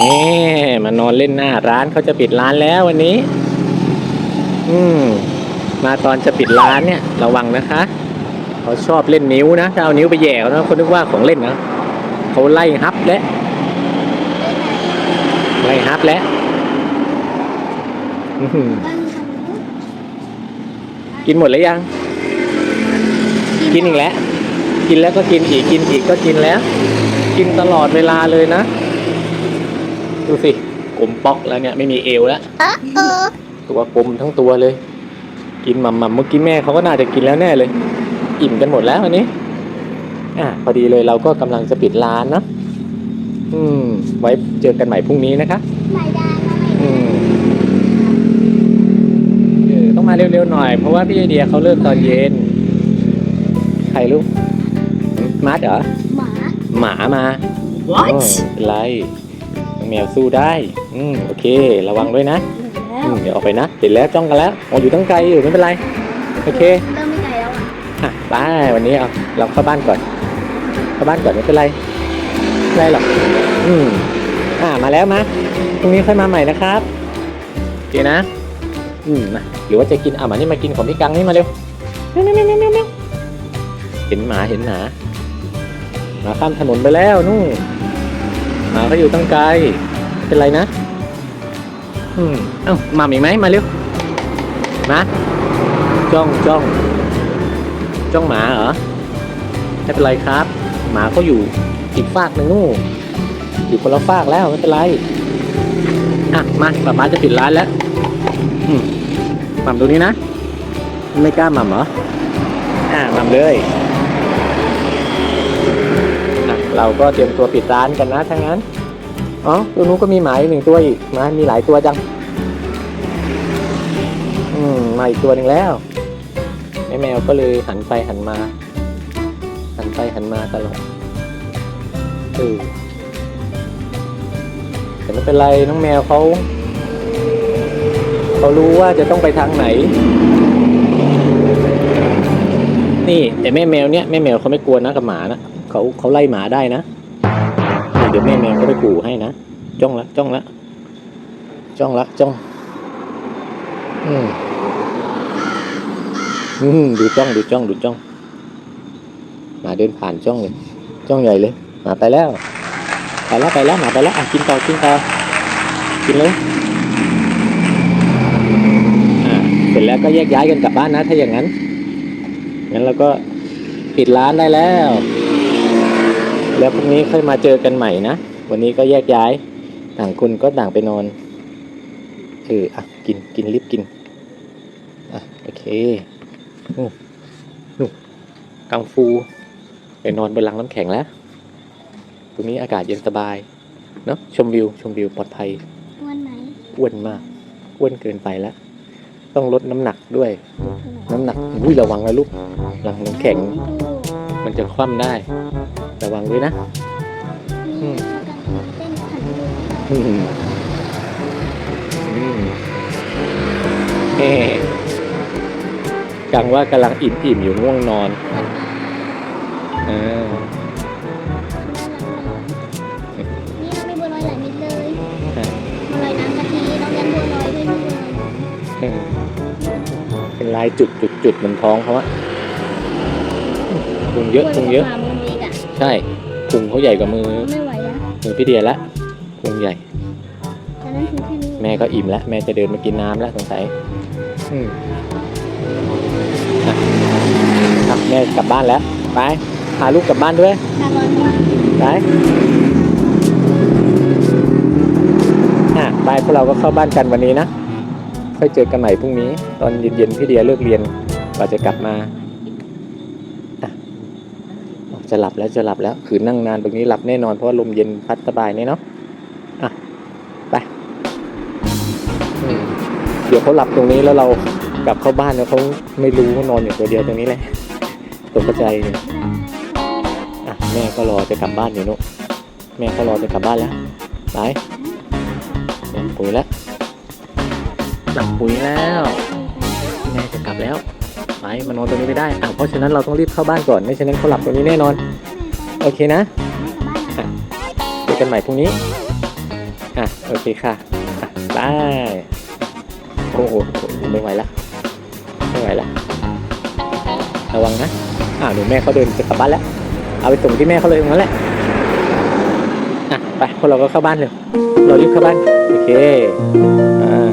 เอ๊มานอนเล่นหน้าร้านเขาจะปิดร้านแล้ววันนี้ อืม มาตอนจะปิดร้านเนี่ย ระวังนะคะเขาชอบเล่นนิ้วนะถ้าเอานิ้วไปแย่เขานะคนนึกว่าของเล่นนะเขาไล่ฮับและไล่ฮับและอื้อหือกินหมดแล้วยัง กินอีกแล้ว กินแล้วก็กินอีกกินอีกก็กินแล้ว กินตลอดเวลาเลยนะ ดูสิกลมป๊อกแล้วเนี่ยไม่มีเอวแล้วตัวกลมทั้งตัวเลย กินหม่ำๆเมื่อกี้แม่เขาก็น่าจะกินแล้วแน่เลย อิ่มกันหมดแล้ววันนี้ อะพอดีเลยเราก็กำลังจะปิดร้านเนอะอืม ไว้เจอกันใหม่พรุ่งนี้นะคะอืมเออต้องมาเร็วๆหน่อย เพราะว่าพี่ไอเดียเขาเลิกตอนเย็น ใครลูกมาร์ทเหรอหมาหมามา What อ๋อไม่เป็นไรน้อง แมวสู้ได้ อืมโอเค ระวังด้วยนะแล้วอืมเดี๋ยวออกไปนะเสร็จแล้วจ้องกันแล้วอ๋ออยู่ตั้งไกลอยู่ไม่เป็นไรโอเคเริ่มไม่ไกลแล้วอะอะไปวันนี้เอาเราเข้าบ้านก่อน เข้าบ้านก่อนไม่เป็นไรไม่เป็นไรหรอกอืมอ่ามาแล้วมาพรุ่งนี้ค่อยมาใหม่นะครับโอเคนะ อืมมาหรือว่าจะกินอะมานี่มากินของพี่กังนี่มาเร็วเร็วเร็วเร็วเร็วเร็วเร็วเห็นหมาเห็นหมาหมาข้ามถนนไปแล้วนู่น หมาเขาอยู่ตั้งไกล เป็นไรนะ อืม เอ้ามาอีกไหม มาเร็ว มา จ้องจ้อง จ้องหมาเหรอ ไม่เป็นไรครับ หมาเขาอยู่อีกฝากหนึ่งนู่นอยู่คนละฝากแล้วไม่เป็นไร อะ มาป้าป้าจะปิดร้านแล้ว อืมหม่ำตรงนี้นะ ไม่กล้าหม่ำเหรอ อะหม่ำเลย เราก็เตรียมตัวปิดร้านกันนะถ้างั้นอ๋อตัวนู้นก็มีหมาอีกหนึ่งตัวอีกมามีหลายตัวจัง อืมมาอีกตัวหนึ่งแล้วแม่แมวก็เลยหันไปหันมา หันไปหันมาตลอดเออแต่ไม่เป็นไรน้องแมวเขาเขารู้ว่าจะต้องไปทางไหน นี่แต่แม่แมวเนี้ยแม่แมวเขาไม่กลัวนะกับหมานะ เขาเขาไล่หมาได้นะ เดี๋ยวแม่แมวก็ไปกูให้นะ จ้องละจ้องละ จ้องละจ้อง อืมอืมดูจ้องดูจ้องดูจ้องหมาเดินผ่านจ้องเลย จ้องใหญ่เลยหมาไปแล้ว ไปแล้วไปแล้วหมาไปแล้วอะกินต่อกินต่อกินเลยอ่าเสร็จแล้วก็แยกย้ายกันกลับบ้านนะ ถ้าอย่างนั้น งั้นเราก็ปิดร้านได้แล้ว แล้วพรุ่งนี้ค่อยมาเจอกันใหม่นะ วันนี้ก็แยกย้าย ต่างคนก็ต่างไปนอนเอออะ กินกินรีบกิน อะ โอเคกังฟู ไปนอนบนลังน้ำแข็งแล้ว ตรงนี้อากาศเย็นสบาย เนาะชมวิว ชมวิวปลอดภัยวันไหนอ้วนมาก อ้วนเกินไปแล้ว ต้องลดน้ำหนักด้วย น้ำหนักอุ้ยระวังนะลูกลังน้ำแข็ง มันจะคว่ำได้ ระวังด้วยนะอืมอืมเฮ้กังว่ากำลังอิ่มๆอยู่ง่วงนอนอ่านี่เราไม่บัวลอยหลายเม็ดเลยใช่บัวลอยน้ำกะทิน้องยันบัวลอยด้วยลูกเลยเออเป็นลายจุดจุดจุดบนท้องเขาอะพุงเยอะพุงเยอะ ใช่พุงเขาใหญ่กว่ามือ ไม่ไหวแล้วมือพี่เดียละพุงใหญ่ ตอนนั้นคือแค่นี้แม่ก็อิ่มแล้วแม่จะเดินมากินน้ำแล้วสงสัยอืมอะอะแม่กลับบ้านแล้วไปพาลูกกลับบ้านด้วย ตาร้อนมากไปอะไปพวกเราก็เข้าบ้านกันวันนี้นะ ค่อยเจอกันใหม่พรุ่งนี้ ตอนเย็นๆพี่เดียเลิกเรียนเราจะกลับมาอะ จะหลับแล้วจะหลับแล้วคือนั่งนานตรงนี้หลับแน่นอนเพราะว่าลมเย็นพัดสบายเนี่ยเนาะอะไปอืมเดี๋ยวเขาหลับตรงนี้แล้วเรากลับเข้าบ้านแล้วเขาไม่รู้ว่านอนอยู่ตัวเดียวตรงนี้แหละตกใจเลยอะแม่ก็รอจะกลับบ้านอยู่นุแม่ก็รอจะกลับบ้านแล้วไปหลับปุ๋ยแล้วหลับปุ๋ยแล้วแม่จะกลับแล้ว ไปมานอนตรงนี้ไม่ได้อะเพราะฉะนั้นเราต้องรีบเข้าบ้านก่อนไม่ฉะนั้นเขาหลับตรงนี้แน่นอน โอเคนะอะเจอกันใหม่พรุ่งนี้อะโอเคค่ะอะไปโอ้โหไม่ไหวละไม่ไหวละระวังนะอ่าเดี๋ยวแม่เขาเดินจะกลับบ้านแล้ว เอาไปส่งที่แม่เขาเลยตรงนั้นแหละอะไปพวกเราก็เข้าบ้านเลยเรารีบเข้าบ้านโอเคอ่า